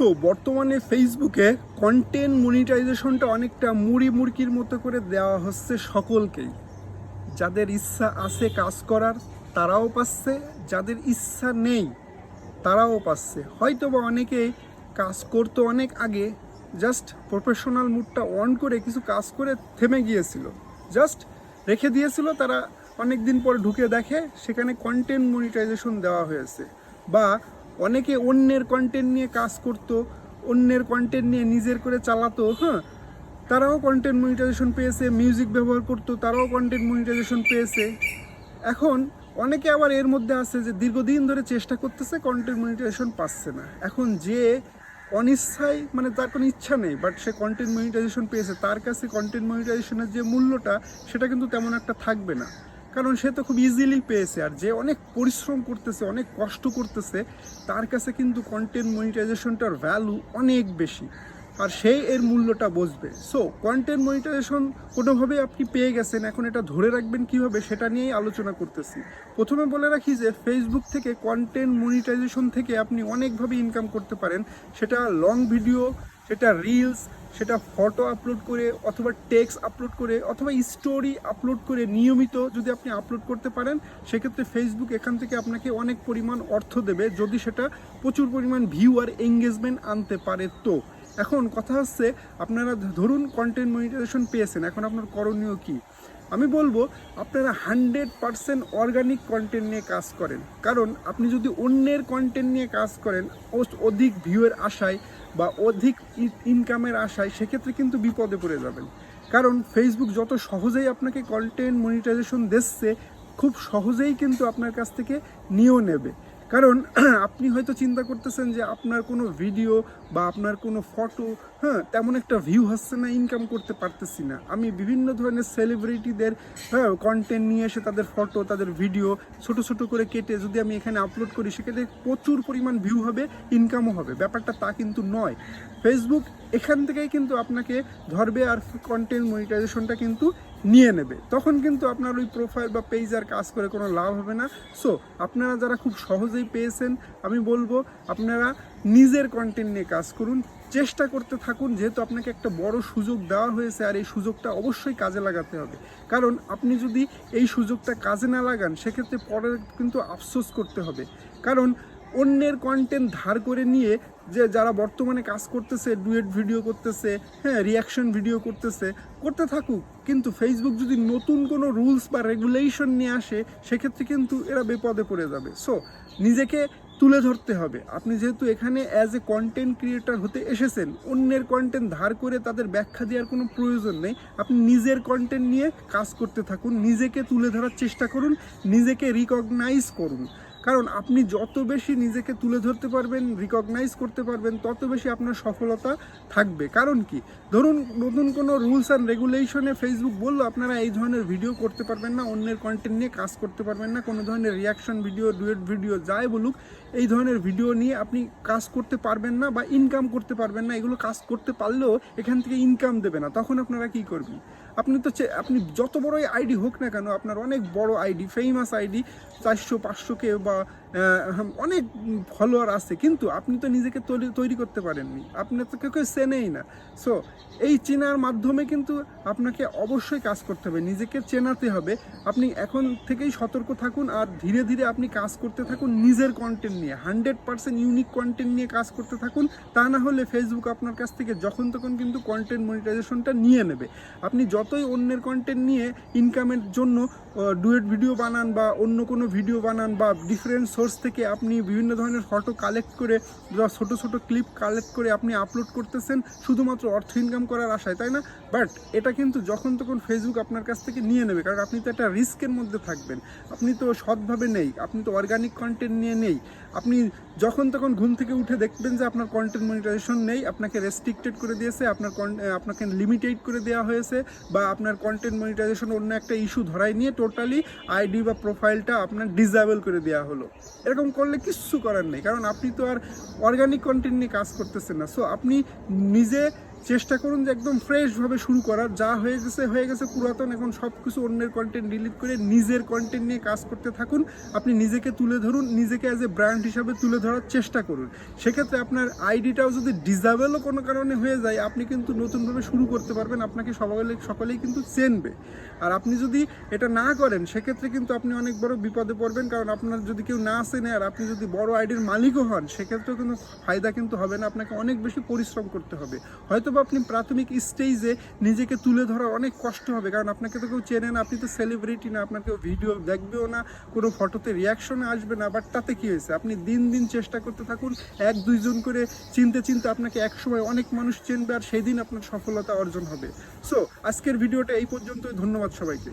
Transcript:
So বর্তমানে ফেসবুকে content মনিটাইজেশনটা অনেকটা মুড়ি মুড়কির মতো করে দেওয়া হচ্ছে সকলকেই। যাদের ইচ্ছা আছে কাজ করার, তারাও পাচ্ছে। যাদের ইচ্ছা নেই, তারাও পাচ্ছে। হয়তো বা অনেকেই কাজ করতো অনেক আগে জাস্ট প্রফেশনাল মুডটা অন করে কিছু কাজ করে থেমে গিয়েছিল। জাস্ট রেখে দিয়েছিল, তারা অনেক দিন পর ঢুকে দেখে, সেখানে কন্টেন্ট মনিটাইজেশন দেওয়া হয়েছে। বা অনেকে অন্যের কন্টেন্ট নিয়ে কাজ করতো, অন্যের কন্টেন্ট নিয়ে নিজের করে চালাতো হ্যাঁ? তারাও কন্টেন্ট মনিটাইজেশন পেয়েছে মিউজিক ব্যবহার করতো, তারাও কন্টেন্ট মনিটাইজেশন পেয়েছে। এখন অনেকে আবার এর মধ্যে আছে যে দীর্ঘদিন ধরে চেষ্টা করতেছে কন্টেন্ট মনিটাইজেশন পাচ্ছে না। এখন যে অনিচ্ছায় মানে তার কোনো ইচ্ছা নেই বাট সে কন্টেন্ট মনিটাইজেশন পেয়েছে, তার কাছে কন্টেন্ট মনিটাইজেশনের যে মূল্যটা, সেটা কিন্তু তেমন একটা থাকবে না। কারণ সে তো খুব ইজিলি পেয়েছে আর যে অনেক পরিশ্রম করতেছে, অনেক কষ্ট করতেছে, তার কাছে কিন্তু কন্টেন্ট মনিটাইজেশনটার ভ্যালু অনেক বেশি। আর সেই এর মূল্যটা বুঝবে সো কন্টেন্ট মনিটাইজেশন কোনোভাবে আপনি পেয়ে গেছেন, এখন এটা ধরে রাখবেন কীভাবে সেটা নিয়েই আলোচনা করতেছি। প্রথমে বলে রাখি যে ফেসবুক থেকে কন্টেন্ট মনিটাইজেশন থেকে আপনি অনেকভাবে ইনকাম করতে পারেন। সেটা লং ভিডিও সেটা রিলস সেটা ফটো আপলোড করে অথবা টেক্সট আপলোড করে অথবা স্টোরি আপলোড করে নিয়মিত যদি আপনি আপলোড করতে পারেন, সেক্ষেত্রে ফেসবুক এখান থেকে আপনাকে অনেক পরিমাণ অর্থ দেবে। যদি সেটা প্রচুর পরিমাণ ভিউ আর এঙ্গেজমেন্ট আনতে পারে তো। এখন কথা হচ্ছে, আপনারা ধরুন কন্টেন্ট মনিটাইজেশন পেয়েছেন, এখন আপনার করণীয় কি? আমি বলব, আপনারা হান্ড্রেড পারসেন্ট অর্গানিক কন্টেন্ট নিয়ে কাজ করেন। কারণ আপনি যদি অন্যের কন্টেন্ট নিয়ে কাজ করেন অধিক ভিউয়ের আশায় বা অধিক ইনকামের আশায় সেক্ষেত্রে কিন্তু বিপদে পড়ে যাবেন। কারণ ফেসবুক যত সহজেই আপনাকে কন্টেন্ট মনিটাইজেশন দিচ্ছে, খুব সহজেই কিন্তু আপনার কাছ থেকে নিয়েও নেবে। কারণ আপনি হয়তো চিন্তা করতেছেন যে আপনার কোনো ভিডিও বা আপনার কোনো ফটো হ্যাঁ তেমন একটা ভিউ হচ্ছে না ইনকাম করতে পারতেছি না। আমি বিভিন্ন ধরনের সেলিব্রিটিদের হ্যাঁ কন্টেন্ট নিয়ে এসে তাদের ফটো তাদের ভিডিও ছোট ছোট করে কেটে যদি আমি এখানে আপলোড করি, সেক্ষেত্রে প্রচুর পরিমাণ ভিউ হবে ইনকামও হবে। ব্যাপারটা তা কিন্তু নয়। ফেসবুক এখান থেকেই কিন্তু আপনাকে ধরবে আর কন্টেন্ট মনিটাইজেশনটা কিন্তু নিয়ে নেবে। তখন কিন্তু আপনার ওই প্রোফাইল বা পেজ আর কাজ করে কোনো লাভ হবে না। সো আপনারা যারা খুব সহজেই পেয়েছেন, আমি বলব আপনারা নিজের কন্টেন্ট নিয়ে কাজ করুন। চেষ্টা করতে থাকুন, যেহেতু আপনাকে একটা বড় সুযোগ দেওয়া হয়েছে আর এই সুযোগটা অবশ্যই কাজে লাগাতে হবে। কারণ আপনি যদি এই সুযোগটা কাজে না লাগান, সেক্ষেত্রে পরে কিন্তু আফসোস করতে হবে। কারণ অন্যের কন্টেন্ট ধার করে নিয়ে যে যারা বর্তমানে কাজ করতেছে ডুয়েট ভিডিও করতেছে হ্যাঁ রিয়াকশন ভিডিও করতেছে, করতে থাকুক। কিন্তু ফেসবুক যদি নতুন কোনো রুলস বা রেগুলেশন নিয়ে আসে, সেক্ষেত্রে কিন্তু এরা বিপদে পড়ে যাবে। সো নিজেকে তুলে ধরতে হবে। আপনি যেহেতু এখানে অ্যাজ এ কন্টেন্ট ক্রিয়েটার হতে এসেছেন, অন্যের কন্টেন্ট ধার করে তাদের ব্যাখ্যা দেওয়ার কোনো প্রয়োজন নেই। আপনি নিজের কন্টেন্ট নিয়ে কাজ করতে থাকুন, নিজেকে তুলে ধরার চেষ্টা করুন, নিজেকে রিকগনাইজ করুন। কারণ আপনি যত বেশি নিজেকে তুলে ধরতে পারবেন রিকগনাইজ করতে পারবেন, তত বেশি আপনার সফলতা থাকবে। কারণ কি? ধরুন, নতুন কোনো রুলস অ্যান্ড রেগুলেশনে ফেসবুক বলল, আপনারা এই ধরনের ভিডিও করতে পারবেন না, অন্যের কন্টেন্ট নিয়ে কাজ করতে পারবেন না, কোনো ধরনের রিয়াকশন ভিডিও ডুয়েট ভিডিও যাই বলুক, এই ধরনের ভিডিও নিয়ে আপনি কাজ করতে পারবেন না বা ইনকাম করতে পারবেন না। এগুলো কাজ করতে পারলেও এখান থেকে ইনকাম দেবে না। তখন আপনারা কি করবেন? আপনি তো আপনি যত বড়ই আইডি হোক না কেন, আপনার অনেক বড় আইডি ফেমাস আইডি, চারশো, পাঁচশো কে বা অনেক ফলোয়ার আছে, কিন্তু আপনি তো নিজেকে তৈরি তৈরি করতে পারেননি। আপনি তো কেউ কেউ চেনেই না। সো এই চেনার মাধ্যমে কিন্তু আপনাকে অবশ্যই কাজ করতে হবে, নিজেকে চেনাতে হবে। আপনি এখন থেকেই সতর্ক থাকুন আর ধীরে ধীরে আপনি কাজ করতে থাকুন নিজের কন্টেন্ট নিয়ে হান্ড্রেড পার্সেন্ট ইউনিক কন্টেন্ট নিয়ে কাজ করতে থাকুন। তা না হলে ফেসবুক আপনার কাছ থেকে যখন তখন কিন্তু কন্টেন্ট মনিটাইজেশনটা নিয়ে নেবে। আপনি যতই অন্যের কন্টেন্ট নিয়ে ইনকামের জন্য ডুয়েট ভিডিও বানান বা অন্য কোনো ভিডিও বানান বা ডিফারেন্ট সোর্স থেকে আপনি বিভিন্ন ধরনের ফটো কালেক্ট করে বা ছোটো ছোটো ক্লিপ কালেক্ট করে আপনি আপলোড করতেছেন, শুধুমাত্র অর্থ ইনকাম করার আশায়, তাই না? বাট এটা কিন্তু যখন তখন ফেসবুক আপনার কাছ থেকে নিয়ে নেবে, কারণ আপনি তো একটা রিস্কের মধ্যে থাকবেন। আপনি তো সৎভাবে নেই, আপনি তো অর্গানিক কন্টেন্ট নিয়ে নেই। আপনি যখন তখন ঘুম থেকে উঠে দেখবেন যে আপনার কন্টেন্ট মনিটাইজেশন নেই, আপনাকে রেস্ট্রিক্টেড করে দিয়েছে, আপনার আপনাকে লিমিটেড করে দেওয়া হয়েছে, বা আপনার কন্টেন্ট মনিটাইজেশন অন্য একটা ইস্যু ধরাই নিয়ে টোটালি আইডি বা প্রোফাইলটা আপনার ডিসেবল করে দেওয়া হলো। এরকম করলে কিচ্ছু করার নেই। কারণ আপনি তো আর অর্গানিক কন্টেন্ট নিয়ে কাজ করতেছেন না। সো আপনি নিজে চেষ্টা করুন যে একদম ফ্রেশভাবে শুরু করার। যা হয়ে গেছে হয়ে গেছে পুরাতন এখন সব কিছু অন্যের কন্টেন্ট ডিলিট করে নিজের কন্টেন্ট নিয়ে কাজ করতে থাকুন। আপনি নিজেকে তুলে ধরুন, নিজেকে অ্যাজ এ ব্র্যান্ড হিসাবে তুলে ধরার চেষ্টা করুন। সেক্ষেত্রে আপনার আইডিটাও যদি ডিজাবেলও কোনো কারণে হয়ে যায়, আপনি কিন্তু নতুনভাবে শুরু করতে পারবেন, আপনাকে সকলে সকলেই কিন্তু চেনবে। আর আপনি যদি এটা না করেন, সেক্ষেত্রে কিন্তু আপনি অনেক বড় বিপদে পড়বেন, কারণ আপনার যদি কেউ না চেনে আর আপনি যদি বড় আইডির মালিকও হন, সেক্ষেত্রেও কিন্তু ফায়দা কিন্তু হবে না, আপনাকে অনেক বেশি পরিশ্রম করতে হবে। হয়তো বা আপনি প্রাথমিক স্টেজে নিজেকে তুলে ধরা অনেক কষ্ট হবে। কারণ আপনাকে তো কেউ চেনে না, আপনি তো সেলিব্রিটি না, আপনার কেউ ভিডিও দেখবেও না, কোনো ফটোতে রিয়াকশনে আসবে না। বাট তাতে কী হয়েছে? আপনি দিন দিন চেষ্টা করতে থাকুন, এক দুইজন করে চিনতে চিনতে আপনাকে একসময় অনেক মানুষ চেনবে আর সেই দিন আপনার সফলতা অর্জন হবে। সো আজকের ভিডিওটা এই পর্যন্তই। ধন্যবাদ সবাইকে।